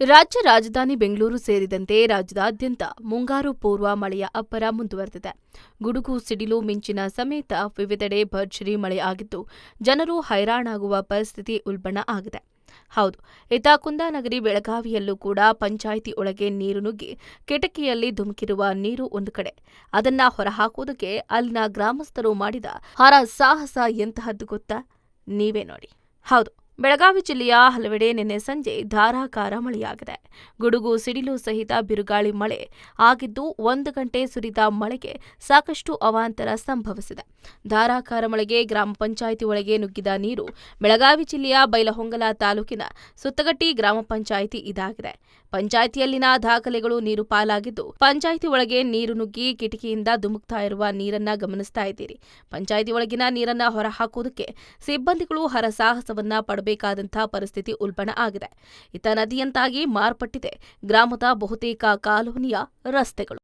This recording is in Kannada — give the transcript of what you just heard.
ರಾಜ್ಯ ರಾಜಧಾನಿ ಬೆಂಗಳೂರು ಸೇರಿದಂತೆ ರಾಜ್ಯದಾದ್ಯಂತ ಮುಂಗಾರು ಪೂರ್ವ ಮಳೆಯ ಅಬ್ಬರ ಮುಂದುವರೆದಿದೆ. ಗುಡುಗು, ಸಿಡಿಲು, ಮಿಂಚಿನ ಸಮೇತ ವಿವಿಧೆಡೆ ಭರ್ಜರಿ ಮಳೆ ಆಗಿದ್ದು, ಜನರು ಹೈರಾಣಾಗುವ ಪರಿಸ್ಥಿತಿ ಉಲ್ಬಣ ಆಗಿದೆ. ಹೌದು ಇತ್ತ ಕುಂದಾನಗರಿ ಬೆಳಗಾವಿಯಲ್ಲೂ ಕೂಡ ಪಂಚಾಯಿತಿ ಒಳಗೆ ನೀರು ನುಗ್ಗಿ ಕಿಟಕಿಯಲ್ಲಿ ಧುಮುಕಿರುವ ನೀರು ಒಂದು ಕಡೆ. ಅದನ್ನ ಹೊರಹಾಕುವುದಕ್ಕೆ ಅಲ್ಲಿನ ಗ್ರಾಮಸ್ಥರು ಮಾಡಿದ ಹರ ಸಾಹಸ ಎಂತಹದ್ದು ಗೊತ್ತಾ? ನೀವೇ ನೋಡಿ. ಹೌದು ಬೆಳಗಾವಿ ಜಿಲ್ಲೆಯ ಹಲವೆಡೆ ನಿನ್ನೆ ಸಂಜೆ ಧಾರಾಕಾರ ಮಳೆಯಾಗಿದೆ. ಗುಡುಗು, ಸಿಡಿಲು ಸಹಿತ ಬಿರುಗಾಳಿ ಮಳೆ. ಆಗಿದ್ದು ಒಂದು ಗಂಟೆ ಸುರಿದ ಮಳೆಗೆ ಸಾಕಷ್ಟು ಅವಾಂತರ ಸಂಭವಿಸಿದೆ. ಧಾರಾಕಾರ ಮಳೆಗೆ ಗ್ರಾಮ ಪಂಚಾಯಿತಿ ಒಳಗೆ ನುಗ್ಗಿದ ನೀರು ಬೆಳಗಾವಿ ಜಿಲ್ಲೆಯ ಬೈಲಹೊಂಗಲ ತಾಲೂಕಿನ ಸುತ್ತಗಟ್ಟಿ ಗ್ರಾಮ ಪಂಚಾಯಿತಿ ಇದಾಗಿದೆ. ಪಂಚಾಯಿತಿಯಲ್ಲಿನ ದಾಖಲೆಗಳು ನೀರು ಪಾಲಾಗಿದ್ದು, ಪಂಚಾಯಿತಿ ಒಳಗೆ ನೀರು ನುಗ್ಗಿ ಕಿಟಕಿಯಿಂದ ಧುಮುಕ್ತಾ ಇರುವ ನೀರನ್ನ ಗಮನಿಸ್ತಾ ಇದ್ದೀರಿ. ಪಂಚಾಯಿತಿ ಒಳಗಿನ ನೀರನ್ನ ಹೊರಹಾಕುವುದಕ್ಕೆ ಸಿಬ್ಬಂದಿಗಳು ಹರಸಾಹಸವನ್ನ ಪಡಬೇಕಾದಂತಹ ಪರಿಸ್ಥಿತಿ ಉಲ್ಬಣ ಆಗಿದೆ. ಇತ ನದಿಯಂತಾಗಿ ಮಾರ್ಪಟ್ಟಿದೆ ಗ್ರಾಮದ ಬಹುತೇಕ ಕಾಲೋನಿಯ ರಸ್ತೆಗಳು.